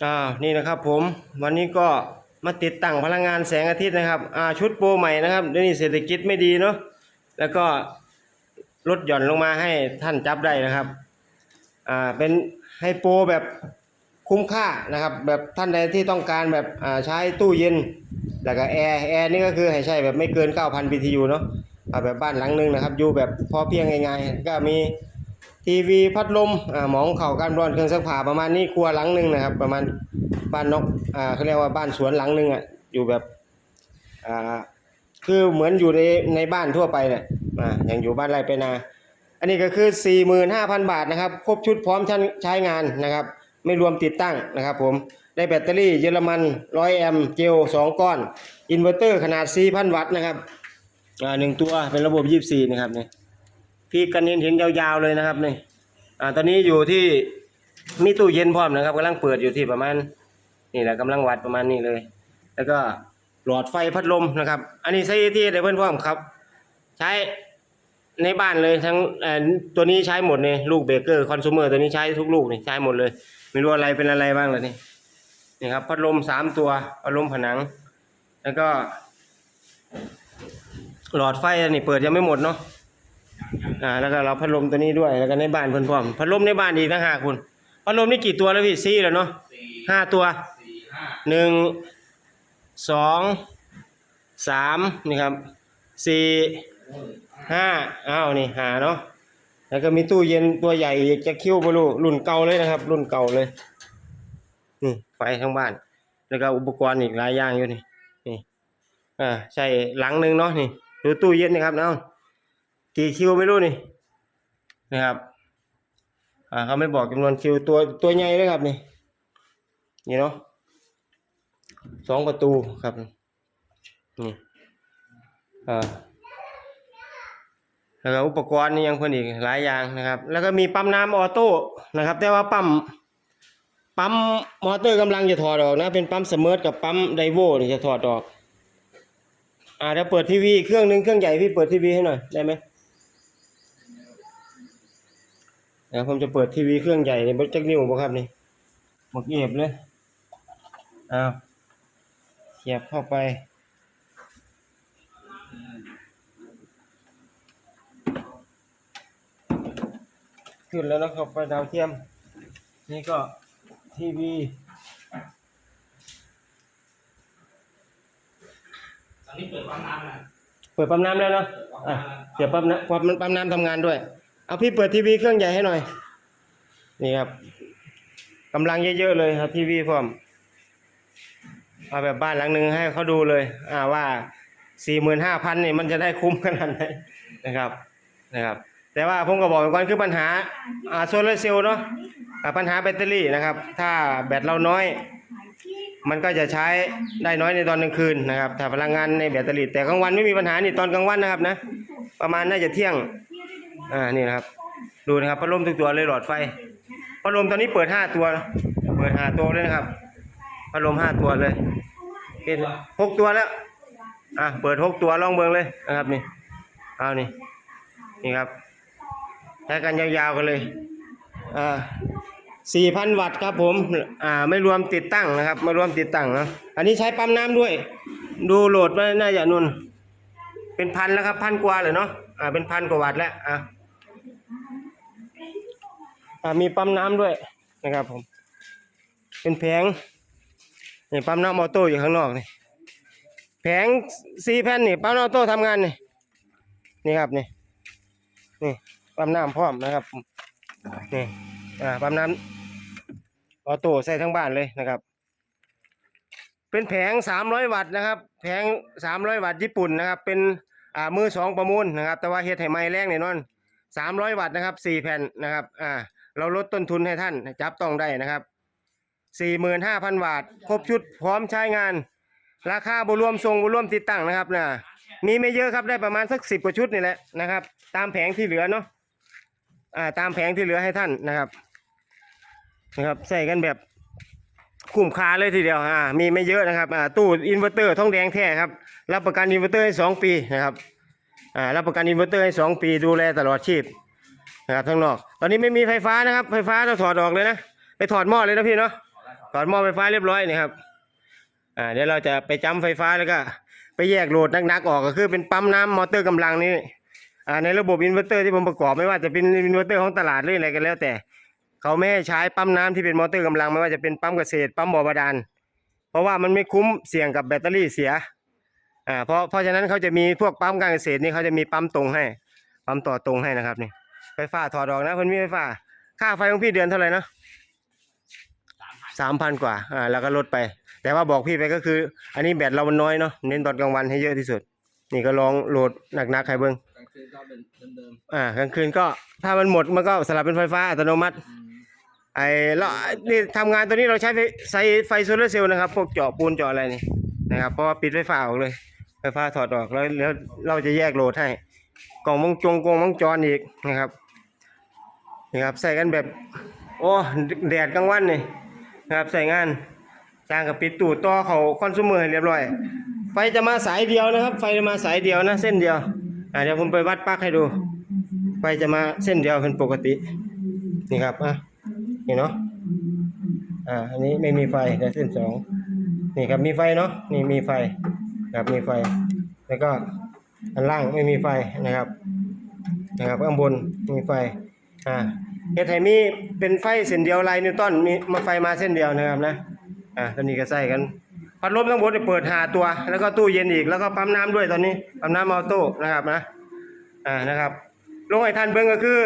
อ่านี่นะครับผมวันนี้ก็มาติดตั้งพลังงานแสงอาทิตย์นะครับอ่าชุดโปรใหม่นะครับเดี๋ยวนี้เศรษฐกิจไม่ดีเนาะแล้วก็ลดหย่อนลงมาให้ท่านจับได้นะครับอ่าเป็นให้โปรแบบคุ้มค่านะครับแบบท่านใดที่ต้องการแบบอ่าใช้ตู้เย็นแล้วก็แอร์แอร์นี่ก็คือให้ใช้แบบไม่เกิน 9,000 BTU เนาะเอาแบบบ้านหลังหนึงนะครับอยู่แบบพอเพียงง่ายๆก็มี ทีวีพัดลมอ่าหมองเข่าการร้อนเครื่องซักผ้าประมาณนี้ครัวหลังหนึ่งนะครับ ประมาณบ้านนกอ่าเขาเรียกว่าบ้านสวนหลังหนึ่งอะอยู่แบบอ่าคือเหมือนอยู่ในในบ้านทั่วไปเนี่ยอ่าอย่างอยู่บ้านไรไปนา อันนี้ก็คือ 45,000 บาทนะครับ ครบชุดพร้อมใช้งานนะครับ ไม่รวมติดตั้งนะครับผมได้แบตเตอรี่เยอรมัน 100 แอมป์เจล 2 ก้อน อินเวอร์เตอร์ขนาด 4,000 วัตต์นะครับอ่าหนึ่งตัวเป็นระบบ 24 นะครับเนี่ย พีกันเห็นเห็นยาวๆเลยนะครับนี่อ่าตอนนี้อยู่ที่มีตู้เย็นพร้อมนะครับกำลังเปิดอยู่ที่ประมาณนี่แหละกำลังวัดประมาณนี้เลย แล้วก็หลอดไฟพัดลมนะครับ อันนี้ใช้ที่ไดเบิลพร้อมครับ ใช้ในบ้านเลยทั้งเอ่อตัวนี้ใช้หมดเลยลูกเบเกอร์คอน sumer ตัวนี้ใช้ทุกลูกนี่ใช้หมดเลย ไม่รู้อะไรเป็นอะไรบ้างเลยนี่นี่ครับพัดลมสามตัวพัดลมผนัง แล้วก็ หลอดไฟนี่เปิดยังไม่หมดเนาะ อ่าแล้วก็เราพัดลมตัวนี้ด้วยแล้วก็ในบ้านเพิ่นพร้อมพัดลมในบ้านอีกต่างหากคุณพัดลมนี่กี่ตัวแล้วพี่สี่แล้วเนาะสี่ห้าตัวสี่ห้าหนึ่งสองสามนี่ครับสี่ห้าอ้าวนี่หาเนาะแล้วก็มีตู้เย็นตัวใหญ่อีกจะคิ้วบลูรุ่นเก่าเลยนะครับ รุ่นเก่าเลยนี่ไฟทั้งบ้าน แล้วก็อุปกรณ์อีกหลายอย่างอยู่นี่นี่อ่าใช่หลังหนึ่งเนาะนี่ดูตู้เย็นนะครับเนาะ กี่คิวไม่รู้นี่นะครับ อ่าเขาไม่บอกจำนวนคิวตัวตัวใหญ่เลยครับนี่ นี่เนาะสองประตูครับนี่อ่าแล้วก็อุปกรณ์นี่ยังเพิ่นอีกหลายอย่างนะครับ แล้วก็มีปั๊มน้ำออโต้นะครับ แต่ว่าปั๊มปั๊มมอเตอร์กำลังจะถอดออกนะ เป็นปั๊มเสมอกับปั๊มไดโวนี่จะถอดออก อ่าเดี๋ยวเปิดทีวีเครื่องหนึงเครื่องใหญ่พี่เปิดทีวีให้หน่อยได้ไหม เดี๋ยวผมจะเปิดทีวีเครื่องใหญ่นี่บัจักนิ้วบ่ครับนี่หมกเอียบเลยอ้าวเสียบเข้าไปขึ้นแล้วนะครับไปดาวเทียม นี่ก็ทีวีตอนนี้เปิดปั๊มน้ำนะเปิดปั๊มน้ำแล้วเนาะอะเสียบปั๊มน้ำปั๊มปั๊มน้ำทำงานด้วย เอาพี่เปิดทีวีเครื่องใหญ่ให้หน่อย นี่ครับกำลังเยอะๆเลยครับทีวีพร้อมเอาแบบบ้านหลังหนึ่งให้เขาดูเลย อ่าว่าสี่หมื่นห้าพันนี่มันจะได้คุ้มขนาดไหนนะครับนะครับ แต่ว่าผมก็บอกไปก่อนคือปัญหาอ่าโซลาร์เซลล์เนาะปัญหาแบตเตอรี่นะครับ ถ้าแบตเราน้อย มันก็จะใช้ได้น้อยในตอนกลางคืนนะครับ ถ้าพลังงานในแบตเตอรี่แต่กลางวันไม่มีปัญหานี่ตอนกลางวันนะครับนะ ประมาณน่าจะเที่ยง อ่านี่นะครับ ดูนะครับพัดลมทุกตัวเลยหลอดไฟพัดลมตอนนี้เปิดห้าตัว เปิดห้าตัวเลยนะครับพัดลมห้าตัวเลยเป็นหกตัวแล้วอะเปิดหกตัวลองเบิงเลยนะครับนี่เอานี่นี่ครับใช้กันยาวๆกันเลยอ่าสี่พันวัตต์ครับผมอ่าไม่รวมติดตั้งนะครับ ไม่รวมติดตั้งนะอันนี้ใช้ปั๊มน้ำด้วย ดูโหลดมาน่าจะนุ่นเป็นพันแล้วครับพันกว่าเลยเนาะ อ่าเป็นพันกว่าวัตต์แล้วอะอ่ามีปั๊มน้ำด้วยนะครับผม เป็นแผงนี่ปั๊มน้ำออโต้อยู่ข้างนอกนี่แผงสี่แผ่นนี่ปั๊มน้ำออโต้ทำงานนี่นี่ครับนี่นี่ปั๊มน้ำพร้อมนะครับนี่อ่าปั๊มน้ำออโต้ใส่ทั้งบ้านเลยนะครับ เป็นแผงสามร้อยวัตต์นะครับ แผงสามร้อยวัตต์ญี่ปุ่นนะครับ เป็น อ่ามือสองประมูลนะครับ แต่ว่าเฮ็ดให้ไม่แรงแน่นอนสามร้อยวัตต์นะครับสี่แผ่นนะครับอ่าเราลดต้นทุนให้ท่านจับต้องได้นะครับสี่หมื่นห้าพันบาทครบชุดพร้อมใช้งาน ราคาบรวมทรงบรวมติดตั้งนะครับนะมีไม่เยอะครับได้ประมาณสักสิบกว่าชุดนี่แหละนะครับ ตามแผงที่เหลือเนาะอ่าตามแผงที่เหลือให้ท่านนะครับนะครับใส่กันแบบคุ้มค่าเลยทีเดียวอ่ามีไม่เยอะนะครับอ่าตู้อินเวอร์เตอร์ทองแดงแท้ครับ รับประกันอินเวอร์เตอร์ให้สองปีนะครับอ่ารับประกันอินเวอร์เตอร์ให้สองปีดูแลตลอดชีพนะครับทั้งนอก ตอนนี้ไม่มีไฟฟ้านะครับ ไฟฟ้าต้องถอดออกเลยนะไปถอดหม้อเลยนะพี่เนาะถอดแล้วถอดถอดหม้อไฟฟ้าเรียบร้อยนี่ครับอ่าเดี๋ยวเราจะไปจำไฟฟ้าแล้วก็ ไปแยกโหลดหนักๆออกก็คือเป็นปั๊มน้ำมอเตอร์กำลังนี่อ่าในระบบอินเวอร์เตอร์ที่ผมประกอบไม่ว่าจะเป็นอินเวอร์เตอร์ของตลาดหรืออะไรก็แล้ว แต่เขาไม่ให้ใช้ปั๊มน้ำที่เป็นมอเตอร์กำลัง ไม่ว่าจะเป็นปั๊มเกษตรปั๊มบ่อบาดาลเพราะว่ามันไม่คุ้มเสี่ยงกับแบตเตอรี่เสีย อ่าเพราะเพราะฉะนั้นเขาจะมีพวกปั๊มการเกษตรนี่เขาจะมีปั๊มตรงให้ ปั๊มต่อตรงให้นะครับนี่ไฟฟ้าถอดออกนะเพิ่นมีไฟฟ้า ค่าไฟของพี่เดือนเท่าไหร่นะสามพันสามพันกว่าอ่าแล้วก็ลดไป แต่ว่าบอกพี่ไปก็คือ อันนี้แบตเรามันน้อยเนาะเน้นตอนกลางวันให้เยอะที่สุด นี่ก็ลองโหลดหนักๆให้เบิ่งกลางคืนก็เป็นเดิมอ่ากลางคืนก็ถ้ามันหมดมันก็สลับเป็นไฟฟ้าอัตโนมัติๆอืมไอ้เรานี่ทำงานตัวนี้เราใช้ไฟใช้ไฟโซลาร์เซลล์นะครับ พวกเจาะปูนเจาะอะไรนี่ นะครับ เพราะว่าปิดไฟฟ้าออกเลย ไฟฟ้าถอดออกแล้วแล้วเราจะแยกโหลดให้ กล่องวงจงกล่องวงจรอีกนะครับนี่ครับใส่กันแบบ โอ้แดดกลางวันนี่นะครับใส่งานสร้างกับปิดตู้ต่อเขาคอน sumer ให้เรียบร้อย ไฟจะมาสายเดียวนะครับ ไฟจะมาสายเดียวนะเส้นเดียวอ่าเดี๋ยวผมไปวัดปลั๊กให้ดู ไฟจะมาเส้นเดียวเป็นปกตินี่ครับอะนี่เนาะอ่าอันนี้ไม่มีไฟแต่เส้นสอง นี่ครับมีไฟเนาะนี่มีไฟครับมีไฟ แล้วก็อันล่างไม่มีไฟนะครับนะครับข้างบนมีไฟอ่าเฮ็ดให้มีเป็นไฟเส้นเดียวลายนิวตันมีมาไฟมาเส้นเดียวนะครับนะอ่าตอนนี้ก็ใส่กันพัดลมทั้งหมดเนี่ยเปิดหาตัว แล้วก็ตู้เย็นอีกแล้วก็ปั๊มน้ำด้วยตอนนี้ปั๊มน้ำออโต้นะครับนะอ่านะครับลงให้ท่านเบิ่งก็คือ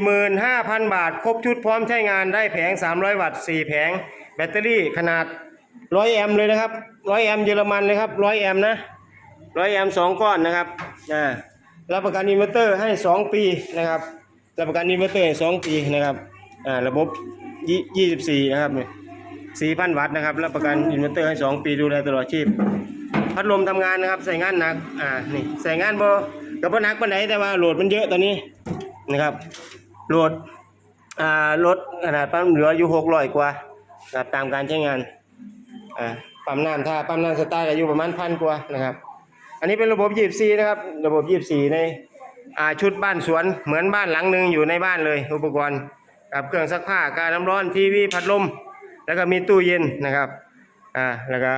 45,000 บาท ครบชุดพร้อมใช้งานได้แผง 300 วัตต์ 4 แผง แบตเตอรี่ขนาด 100แอมเลยนะครับ100แอมเยอรมันเลยครับ100แอมนะ100แอมป์2ก้อนนะครับอ่ารับประกันอินเวอร์เตอร์ให้2ปีนะครับรับประกันอินเวอร์เตอร์ให้2ปีนะครับอ่าระบบยี่24นะครับนี่4,000วัตต์นะครับรับประกันอินเวอร์เตอร์ให้2ปีดูแลตลอดชีพ พัดลมทำงานนะครับใส่งานหนักอ่านี่ใส่งานบ่กับบ่หนักปานใดแต่ว่าโหลดมันเยอะตอนนี้นะครับโหลดอ่ารถขนาดปั๊มเหลืออยู่600กว่าตามการใช้งาน อ่าปั๊มน้ำถ้าปั๊มน้ำสตาร์ทก็อยู่ประมาณพันกว่านะครับ อันนี้เป็นระบบ24นะครับ ระบบ24ในอ่าชุดบ้านสวนเหมือนบ้านหลังหนึ่งอยู่ในบ้านเลย อุปกรณ์กับเครื่องซักผ้าการน้ำร้อนทีวีพัดลม แล้วก็มีตู้เย็นนะครับอ่าแล้วก็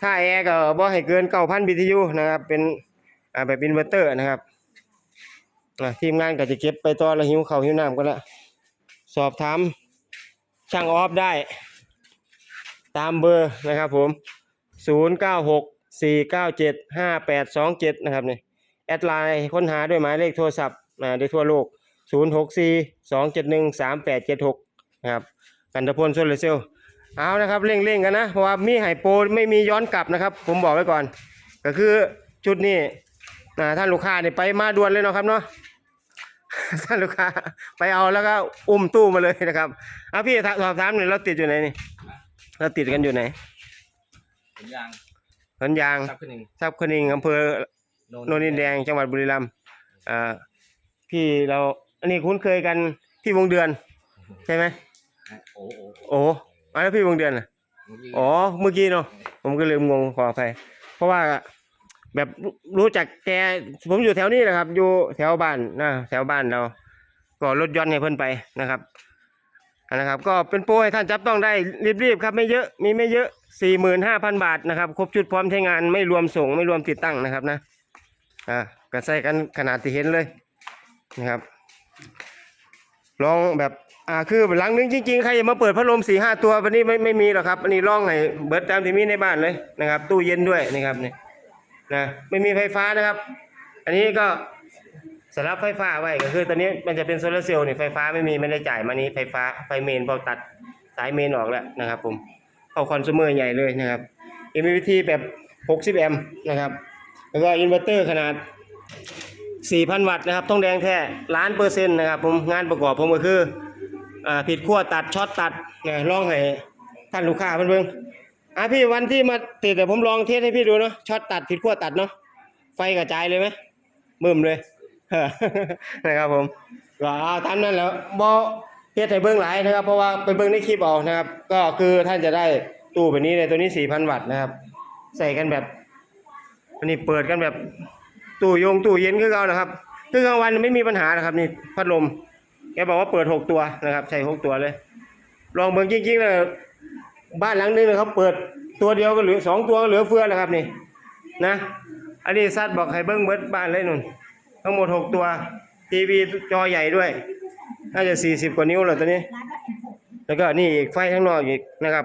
ถ้าแอร์ก็บ่ให้เกิน9,000 BTU นะครับเป็นอ่าแบบอินเวอร์เตอร์นะครับทีมงานก็จะเก็บไปต่อแล้วหิวข้าหิวน้ำกันละสอบถามช่างออฟได้ ตามเบอร์นะครับผม 0964975827 นะครับนี่แอดไลน์ค้นหาด้วยหมายเลขโทรศัพท์อ่าได้ทั่วโลก 0642713876 นะครับกันตะพลโซลเซลล์เอานะครับเร่งๆกันนะ เพราะว่ามีไฮโปรไม่มีย้อนกลับนะครับ ผมบอกไว้ก่อน ก็คือชุดนี้อ่าท่านลูกค้าเนี่ยไปมาด่วนเลยเนาะครับเนาะท่านลูกค้าไปเอาแล้วก็อุ้มตู้มาเลยนะครับเอาพี่สอบถามหน่อยเราติดอยู่ไหนนี่ เราติดกันอยู่ไหนผมยางสวนยางซับขึ้นหนึ่งทรัพย์คนิงอำเภอโนนดินแดงจังหวัดบุรีรัมย์อ่าพี่เราอันนี้คุ้นเคยกันพี่วงเดือน ใช่ไหมโอ้โหโอ้อะแล้วพี่วงเดือนล่ะอ๋อเมื่อกี้เนาะผมก็ลืมงงขออภัยเพราะว่าแบบรู้รู้จักแกผมอยู่แถวนี้แหละครับ อยู่แถวบ้านนะแถวบ้านเราก็รถยนต์ให้เพิ่นไปนะครับอั นนะครับ ก็เป็นโปรให้ท่านจับต้องได้รีบๆครับไม่เยอะมีไม่เยอะสี่หมื่นห้าพันบาทนะครับครบชุดพร้อมใช้งานไม่รวมส่งไม่รวมติดตั้งนะครับนะอ่าก็ใส่กันขนาดที่เห็นเลยนะครับลองแบบอ่าคือหลังนึงจริงๆใครจะมาเปิดพัดลมสี่ห้าตัววันนี้ไม่ไม่มีหรอกครับอันนี้ลองให้เบิร์ดตามที่มีในบ้านเลยนะครับ ตู้เย็นด้วยนะครับเนี่ยนะไม่มีไฟฟ้านะครับ อันนี้ก็ สำหรับไฟฟ้าไว้ก็คือตอนนี้มันจะเป็นโซลาร์เซลล์นี่ไฟฟ้าไม่มีไม่ได้จ่ายมานี้ไฟฟ้าไฟเมนพอตัดสายเมนออกแล้วนะครับผมเข้าคอน sumer ใหญ่เลยนะครับ MPPT แบบ 60 แอมป์นะครับ แล้วก็อินเวอร์เตอร์ขนาด 4,000 วัตต์นะครับทองแดงแท้ล้านเปอร์เซ็นต์นะครับผมงานประกอบผมก็คืออ่าผิดขั้วตัดช็อตตัดนะลองให้ท่านลูกค้าเพิ่นเบิ่งอะพี่วันที่มาติดเดี๋ยวผมลองเทสให้พี่ดูเนาะช็อตตัดผิดขั้วตัดเนาะไฟกระจายเลยไหมบึ้มเลย นะครับผมก็เอาตามนั้นแหล้วบ่เฮ็ดให้เบิ่งหลายนะครับ เพราะว่าไปเบิ่งในคลิปเอานะครับ ก็คือท่านจะได้ตู้แบบนี้เลยตัวนี้ 4,000 วัตต์นะครับ ใส่กันแบบอันนี้เปิดกันแบบตู้ยงตู้เย็นคือเรานะครับคือกลางวันไม่มีปัญหานะครับ นี่พัดลมแกบอกว่าเปิดหกตัวนะครับ ใช้หกตัวเลย ลองเบิ่งจริงๆเลยบ้านหลังนึงนี่ยเขาเปิดตัวเดียวก็เหลือสองตัวก็เหลือเฟือแล้วครับนี่นะ อันนี้ซัดบอกให้เบิ้งเบิดบ้านเลยนุ่น ทั้งหมดหกตัว ทีวีจอใหญ่ด้วย น่าจะสี่สิบกว่านิ้วแล้วตัวนี้ แล้วก็นี่อีกไฟข้างนอกอีกนะครับ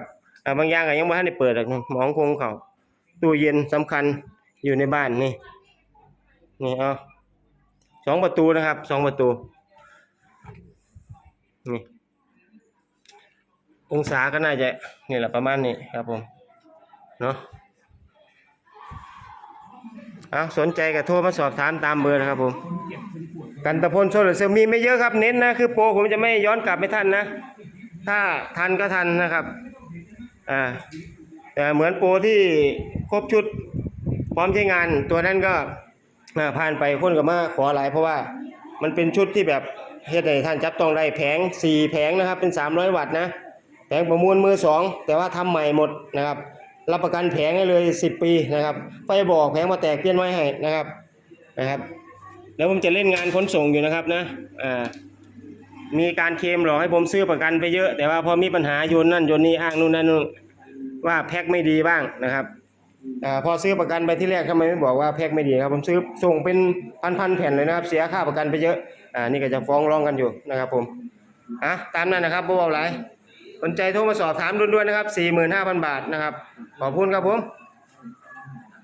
บางอย่างก็ยังไม่ทันได้เปิดหรอกมองคงเขาตู้เย็นสำคัญอยู่ในบ้านนี่ นี่เอาสองประตูนะครับสองประตู นี่ องศาก็น่าจะนี่แหละประมาณนี้ครับผม เนาะ เอาสนใจก็โทรมาสอบถามตามเบอร์นะครับผม กันตะพลโซลาร์เซลล์มีไม่เยอะครับเน้นนะคือโปรผมจะไม่ย้อนกลับไม่ทันนะ ถ้าทันก็ทันนะครับอ่าแต่เหมือนโปรที่ครบชุดพร้อมใช้งานตัวนั้นก็อ่าผ่านไปคนก็มาขอหลายเพราะว่ามันเป็นชุดที่แบบเฮ็ดให้ท่านจับต้องได้แผงสี่แผงนะครับเป็น 300 วัตต์นะ แผงประมูลมือสองแต่ว่าทำใหม่หมดนะครับ รับประกันแผงให้เลย 10 ปีนะครับ ไฟบอกแผงมาแตกเปลี่ยนไว้ให้นะครับนะครับ แล้วผมจะเล่นงานขนส่งอยู่นะครับนะอ่ามีการเคลมหลอกให้ผมซื้อประกันไปเยอะ แต่ว่าพอมีปัญหาโยนนั่นโยนนี่อ้างนู่นนั่นนู่นว่าแพ็คไม่ดีบ้างนะครับอ่าพอซื้อประกันไปที่แรกทำไมไม่บอกว่าแพ็คไม่ดีครับผมซื้อส่งเป็นพันๆแผ่นเลยนะครับ เสียค่าประกันไปเยอะอ่านี่ก็จะฟ้องร้องกันอยู่นะครับผมอะตามนั้นนะครับบ่เอาหลาย นใจโทรมาสอบถามด่วนๆนะครับ 45,000 บาทนะครับ ขอบคุณครับผม